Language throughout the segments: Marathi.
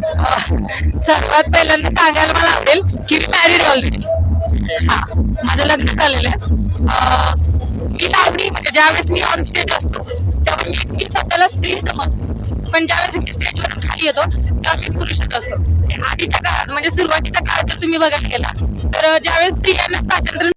सर्वात पहिल्यांदा सांगायला मला आवडेल की मी मॅरिड ऑलरेडी हा माझं लग्न झालेलं आहे. मी लावणी म्हणजे ज्यावेळेस मी ऑन स्टेज असतो त्यावेळेस मी स्वतःला स्त्री समजतो. पण ज्यावेळेस मी स्टेजवर खाली येतो त्यावेळी मी पुरुषच असतो. म्हणजे आधीच्या काळात म्हणजे सुरुवातीचा काळ जर तुम्ही बघायला गेला तर ज्यावेळेस स्त्रियांना स्वातंत्र्य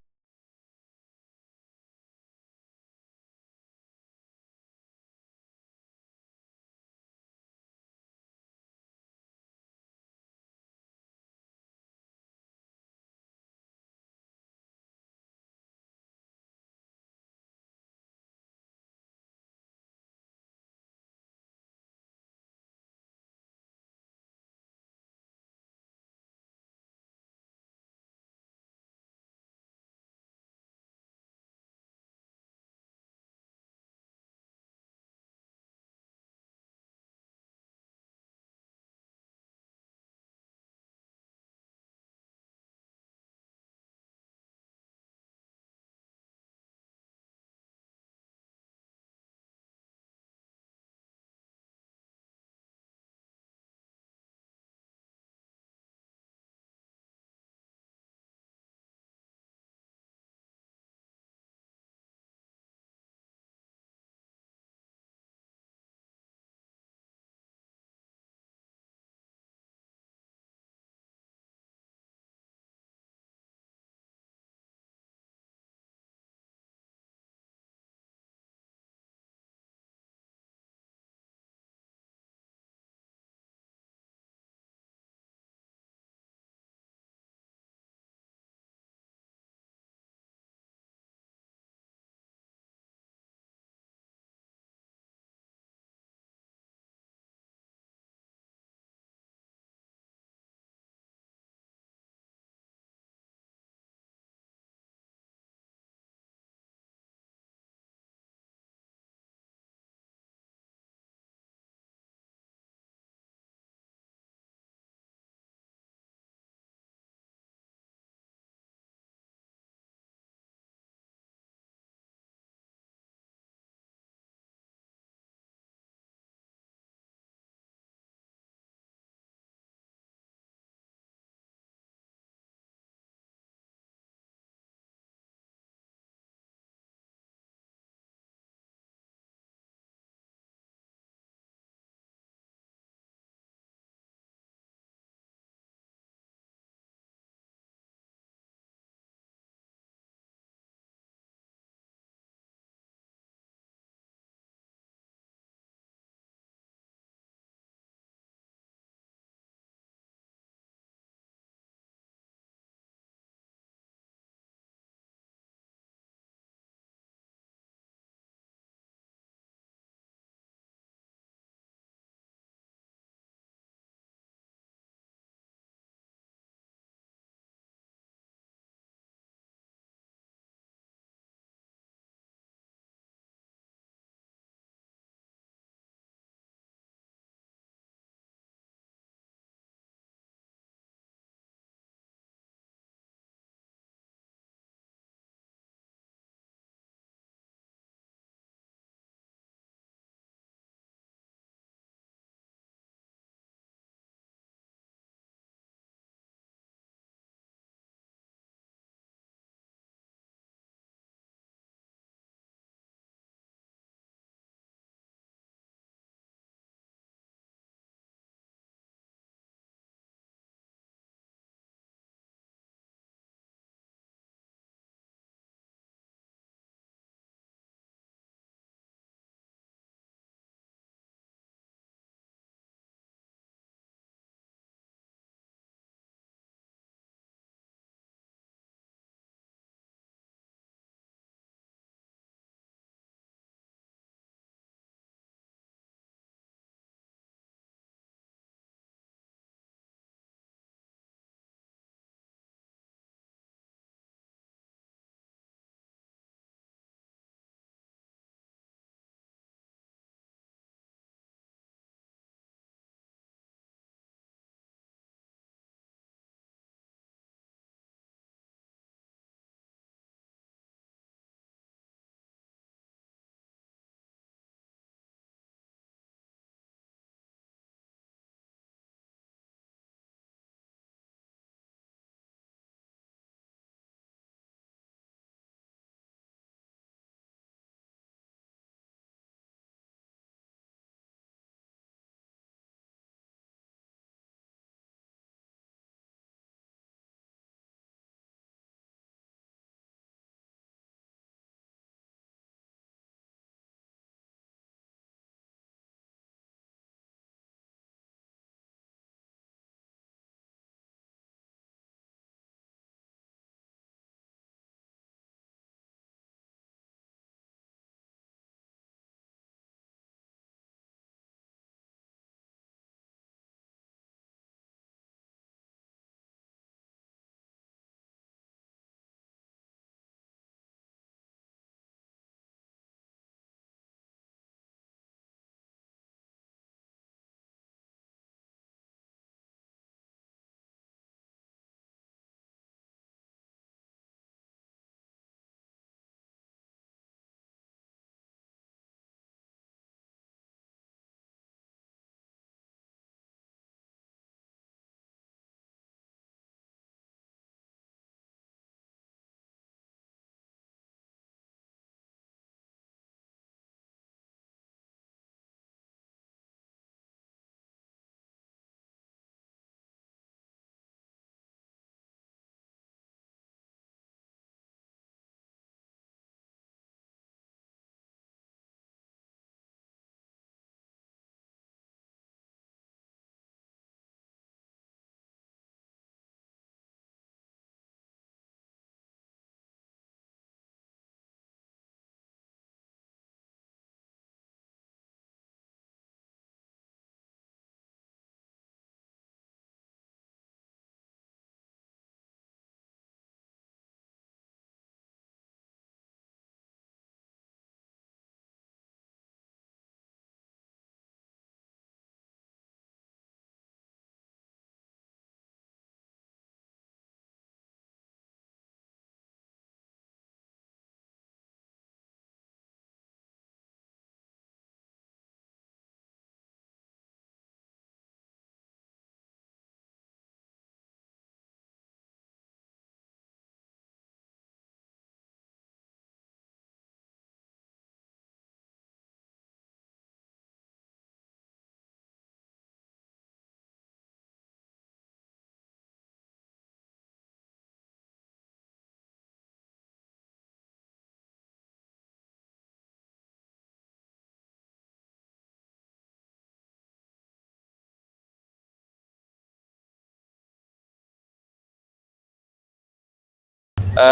अ,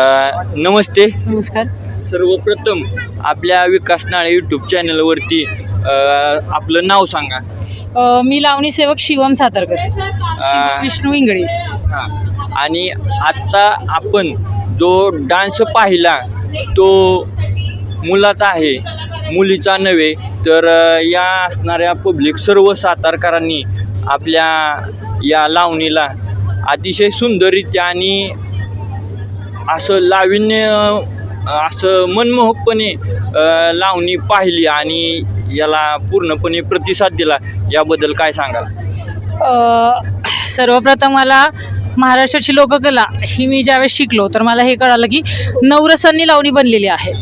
नमस्ते. नमस्कार. सर्वप्रथम आपल्या विकास नाळे यूट्यूब चॅनलवरती अ, आपलं नाव सांगा. अ, मी लावणी सेवक शिवम सातारकर. शिव- विष्णू इंगळे. हां. आणि आत्ता आपण जो डान्स पाहिला तो मुलाचा आहे मुलीचा नव्हे तर अ, या असणाऱ्या पब्लिक सर्व सातारकरांनी आपल्या या लावणीला अतिशय सुंदररित्या आणि असं लाविन्य असं मनमोहकपणे लावणी पाहिली आणि याला पूर्णपणे प्रतिसाद दिला याबद्दल काय सांगाल? सर्वप्रथम मला महाराष्ट्राची लोककला ही मी ज्यावेळेस शिकलो तर मला हे कळालं की नवरसांनी लावणी बनलेली आहे.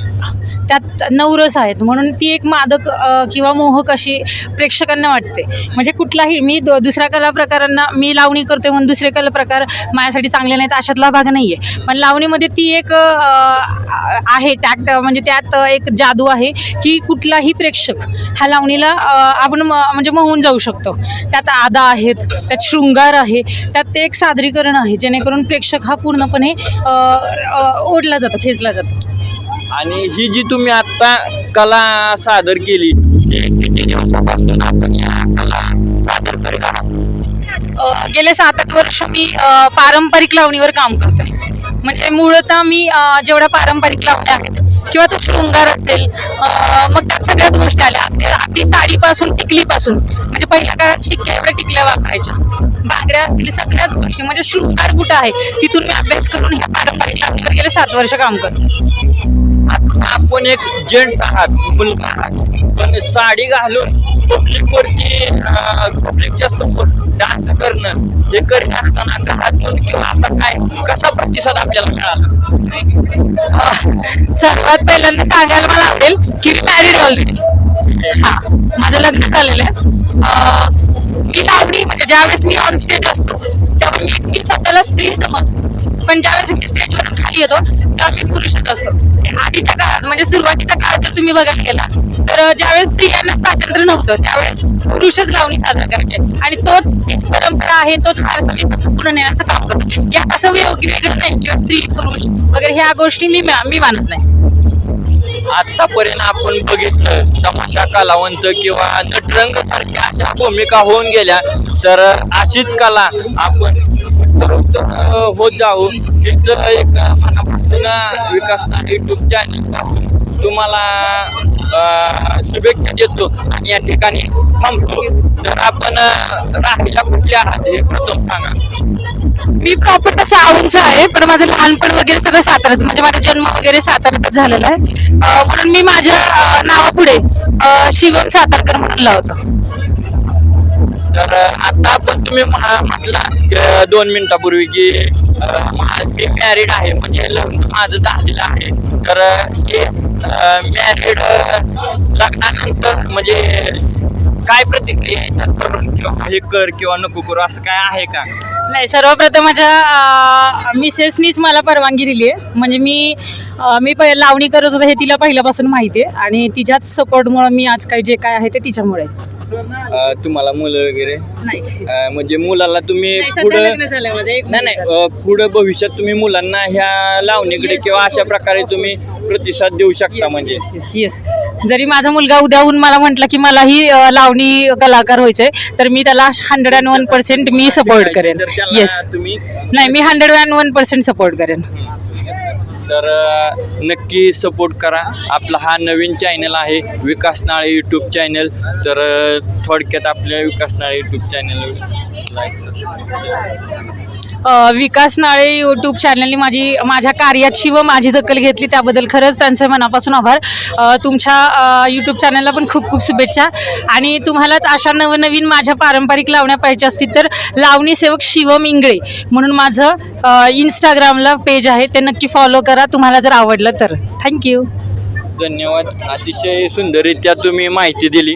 त्यात नवरस आहेत. म्हणून ती एक मादक किंवा मोहक अशी प्रेक्षकांना वाटते. म्हणजे कुठलाही मी दुसऱ्या कला प्रकारांना मी लावणी करते म्हणून दुसरे कला प्रकार माझ्यासाठी चांगले नाहीत अशातला भाग नाही आहे पण लावणीमध्ये ती एक आहे टॅक्ट म्हणजे त्यात एक जादू आहे की कुठलाही प्रेक्षक हा लावणीला आपण म- म्हणजे मोहून जाऊ शकतो. त्यात आदा आहेत त्यात शृंगार आहे त्यात ते एक सादरीकरण आहे जेणेकरून प्रेक्षक हा पूर्णपणे ओढला जातो खेचला जातो. आणि ही जी तुम्ही आत्ता कला सादर केली किती दिवसापासून आपण या कला सादर करीत आहात गेले सात आठ वर्ष मी अ, पारंपरिक लावणीवर काम करतोय. म्हणजे मूळतः मी अ, जेवढ्या पारंपरिक लावण्या आहेत किंवा तो शृंगार असेल अ, मग त्यात सगळ्याच गोष्टी आल्या. अगदी अगदी साडीपासून टिकलीपासून. म्हणजे पहिल्या काळात शिक्क्या एवढ्या टिकल्या वापरायच्या. बांगड्या असतील सगळ्याच गोष्टी. म्हणजे शृंगार कुठं आहे तिथून मी अभ्यास करून ह्या पारंपरिक लावणीवर गेले सात वर्ष काम करतो आपण एक जेंट्स आहात मुलगा आहात. पण साडी घालून पब्लिक वरती पब्लिकच्या समोर डान्स करणं हे करीत असताना घरातून किंवा असा काय कसा प्रतिसाद आपल्याला मिळाला? सर्वात पहिल्यांदा सांगायला मला आवडेल की मी मॅरिड ऑलरेडी हा माझं लग्न झालेलं आहे. मी लावणी म्हणजे ज्यावेळेस मी ऑन स्टेज असतो त्यावेळेस मी मी स्वतःला स्त्री समजतो. पण ज्यावेळेस मी खाली येतो तेव्हा मी पुरुषच असतो. म्हणजे आधीच्या काळात म्हणजे सुरुवातीचा काळ जर तुम्ही बघायला गेला तर ज्यावेळेस स्त्रियांना स्वातंत्र्य नव्हतं त्यावेळेस पुरुषच लावणी साजरा करायचे. आणि तोच तीच परंपरा आहे तोच वारसा पुढे नेण्याचं काम करतो. यात असं वेग- वेगळं नाही किंवा स्त्री पुरुष वगैरे ह्या गोष्टी मी मी मानत नाही. आतापर्यंत आपण बघितलं तमाशा कलावंत किंवा नटरंग सारख्या अशा भूमिका होऊन गेल्या तर अशीच कला आपण उत्तरोत्तर होत जाऊ. हिचं एक मनापासून विकास युट्यूब चॅनलपासून तुम्हाला अं, शुभेच्छा देतो आणि या ठिकाणी थांबतो. तर आपण अं, राहायला कुठले आहात हे प्रथम सांगा. मी प्रॉपर तसं आवडचं आहे पण माझं लहानपण वगैरे सगळं साताराच म्हणजे माझा जन्म वगैरे साताऱ्यातच झालेला आहे. म्हणून मी माझ्या नावापुढे अं, शिवम सातारकर म्हणून लावतो. तर आता पण तुम्ही म्हा- म्हटला दोन मिनिटापूर्वी की मा- मॅरिड आहे म्हणजे लग्न माझं झालेलं आहे. तर हे मॅरिड लग्नानंतर म्हणजे काय प्रतिक्रिया येतात करून किंवा हे कर किंवा नको करू असं काय आहे का? नाही सर्वप्रथम माझ्या मिसेसनीच मला परवानगी दिली आहे. म्हणजे मी अं, मी पहि लावणी करत होते हे तिला पहिल्यापासून माहिती आहे. आणि तिच्याच सपोर्टमुळं मी आज काही जे काय आहे ते तिच्यामुळे. अं, तुम्हाला मुलं वगैरे? नाही. अं, म्हणजे मुलाला तुम्ही नाही, सध्या पुढं लग्न झालंय माझं एक नाही नाही. अं, पुढं भविष्यात तुम्ही मुलांना ह्या लावणीकडे Yes, किंवा of अशा course, प्रकारे of तुम्ही. प्रतिसाद देऊ शकता म्हणजे? yes. जरी माझा मुलगा उद्याहून मला म्हटलं की मलाही अ, लावणी कलाकार व्हायचंय तर मी त्याला हंड्रेड अँड वन पर्सेंट मी सपोर्ट करेन. तर त्याला येस तुम्ही नाही मी hundred and one percent support करेन. तर नक्की सपोर्ट करा. आपला हा नवीन चॅनल आहे विकास नाळे यूट्यूब चॅनल तर थोडक्यात आपल्या विकास नाळे यूट्यूब चॅनल अ, विकास नाळे यूट्यूब चॅनलने माझी माझ्या कार्याची व माझी दखल घेतली. त्याबद्दल खरंच त्यांचे मनापासून आभार. तुमच्या यूट्यूब चॅनलला पण खूप खूप शुभेच्छा. आणि तुम्हालाच अशा नवनवीन माझ्या पारंपरिक लावण्या पाहिजे असतील तर लावणी सेवक शिवम इंगळे म्हणून माझं इंस्टाग्रामला पेज आहे. ते नक्की फॉलो करा. तुम्हाला जर आवडलं तर. थँक्यू धन्यवाद. अतिशय सुंदररित्या तुम्ही माहिती दिली.